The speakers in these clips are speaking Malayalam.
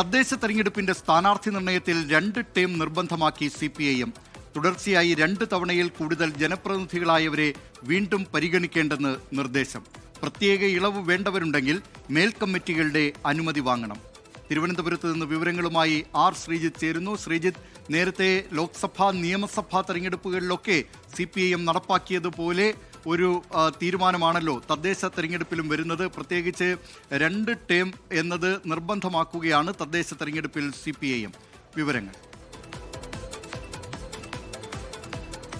തദ്ദേശ തെരഞ്ഞെടുപ്പിന്റെ സ്ഥാനാർത്ഥി നിർണയത്തിൽ രണ്ട് ടീം നിർബന്ധമാക്കി സി പി ഐ എം. തുടർച്ചയായി രണ്ട് തവണയിൽ കൂടുതൽ ജനപ്രതിനിധികളായവരെ വീണ്ടും പരിഗണിക്കേണ്ടെന്ന് നിർദ്ദേശം. പ്രത്യേക ഇളവ് വേണ്ടവരുണ്ടെങ്കിൽ മേൽ കമ്മിറ്റികളുടെ അനുമതി വാങ്ങണം. തിരുവനന്തപുരത്ത് നിന്ന് വിവരങ്ങളുമായി ആർ ശ്രീജിത്ത് ചേരുന്നു. ശ്രീജിത്ത് നേരത്തെ ലോക്സഭാ നിയമസഭാ തെരഞ്ഞെടുപ്പുകളിലൊക്കെ സി പി ഐ എം നടപ്പാക്കിയതുപോലെ ഒരു തീരുമാനമാണല്ലോ തദ്ദേശ തെരഞ്ഞെടുപ്പിലും വരുന്നത്. പ്രത്യേകിച്ച് രണ്ട് ടേം എന്നത് നിർബന്ധമാക്കുകയാണ് തദ്ദേശ തെരഞ്ഞെടുപ്പിൽ സി വിവരങ്ങൾ.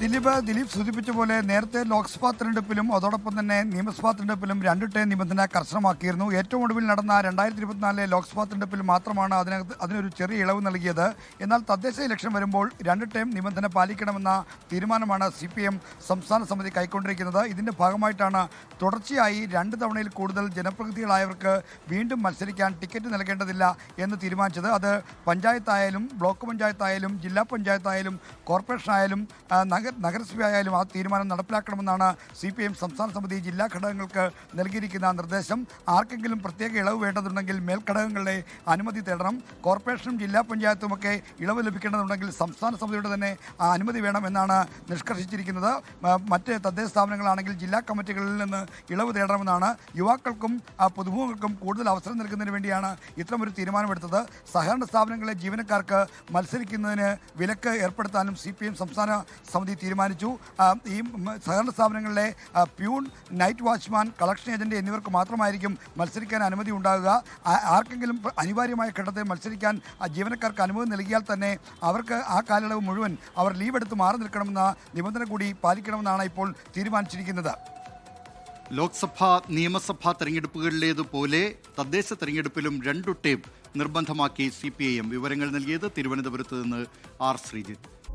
ദിലീപ് ദിലീപ് സൂചിപ്പിച്ച പോലെ നേരത്തെ ലോക്സഭാ തെരഞ്ഞെടുപ്പിലും അതോടൊപ്പം തന്നെ നിയമസഭാ തെരഞ്ഞെടുപ്പിലും രണ്ട് ടേം നിബന്ധന കർശനമാക്കിയിരുന്നു. ഏറ്റവും ഒടുവിൽ നടന്ന രണ്ടായിരത്തി ഇരുപത്തിനാലിലെ ലോക്സഭാ തെരഞ്ഞെടുപ്പിൽ മാത്രമാണ് അതിനകത്ത് അതിനൊരു ചെറിയ ഇളവ് നൽകിയത്. എന്നാൽ തദ്ദേശ ഇലക്ഷൻ വരുമ്പോൾ രണ്ട് ടേം നിബന്ധന പാലിക്കണമെന്ന തീരുമാനമാണ് സി പി എം സംസ്ഥാന സമിതി കൈക്കൊണ്ടിരിക്കുന്നത്. ഇതിന്റെ ഭാഗമായിട്ടാണ് തുടർച്ചയായി രണ്ട് തവണയിൽ കൂടുതൽ ജനപ്രതിനിധികളായവർക്ക് വീണ്ടും മത്സരിക്കാൻ ടിക്കറ്റ് നൽകേണ്ടതില്ല എന്ന് തീരുമാനിച്ചത്. അത് പഞ്ചായത്തായാലും ബ്ലോക്ക് പഞ്ചായത്തായാലും ജില്ലാ പഞ്ചായത്തായാലും കോർപ്പറേഷനായാലും നഗര നഗരസഭ ആയാലും ആ തീരുമാനം നടപ്പിലാക്കണമെന്നാണ് സി പി എം സംസ്ഥാന സമിതി ജില്ലാ ഘടകങ്ങൾക്ക് നൽകിയിരിക്കുന്ന നിർദ്ദേശം. ആർക്കെങ്കിലും പ്രത്യേക ഇളവ് വേണ്ടതുണ്ടെങ്കിൽ മേൽഘടകങ്ങളുടെ അനുമതി തേടണം. കോർപ്പറേഷനും ജില്ലാ പഞ്ചായത്തുമൊക്കെ ഇളവ് ലഭിക്കേണ്ടതുണ്ടെങ്കിൽ സംസ്ഥാന സമിതിയുടെ തന്നെ ആ അനുമതി വേണം എന്നാണ് നിഷ്കർഷിച്ചിരിക്കുന്നത്. മറ്റ് തദ്ദേശ സ്ഥാപനങ്ങളാണെങ്കിൽ ജില്ലാ കമ്മിറ്റികളിൽ നിന്ന് ഇളവ് തേടണമെന്നാണ് യുവാക്കൾക്കും പുതുമുഖങ്ങൾക്കും കൂടുതൽ അവസരം നൽകുന്നതിന് വേണ്ടിയാണ് ഇത്തരമൊരു തീരുമാനമെടുത്തത്. സഹകരണ സ്ഥാപനങ്ങളിലെ ജീവനക്കാർക്ക് മത്സരിക്കുന്നതിന് വിലക്ക് ഏർപ്പെടുത്താനും സി സംസ്ഥാന സമിതി തീരുമാനിച്ചു. ഈ സഹകരണ സ്ഥാപനങ്ങളിലെ peon night watchman collection agent എന്നിവർക്ക് മാത്രമായിരിക്കും മത്സരിക്കാൻ അനുമതി ഉണ്ടാകുക. ആർക്കെങ്കിലും അനിവാര്യമായ ഘട്ടത്തിൽ മത്സരിക്കാൻ ജീവനക്കാർക്ക് അനുമതി നൽകിയാൽ തന്നെ അവർക്ക് ആ കാലയളവ് മുഴുവൻ അവർ ലീവ് എടുത്ത് മാറി നിൽക്കണമെന്ന നിബന്ധന കൂടി പാലിക്കണമെന്നാണ് ഇപ്പോൾ തീരുമാനിച്ചിരിക്കുന്നത്. ലോക്സഭാ നിയമസഭാ തെരഞ്ഞെടുപ്പുകളിലേതുപോലെ തദ്ദേശ തെരഞ്ഞെടുപ്പിലും രണ്ടു ടേം നിർബന്ധമാക്കി സി പി ഐ എം വിവരങ്ങൾ നൽകിയത് തിരുവനന്തപുരത്ത് നിന്ന് ആർ ശ്രീജിത്ത്.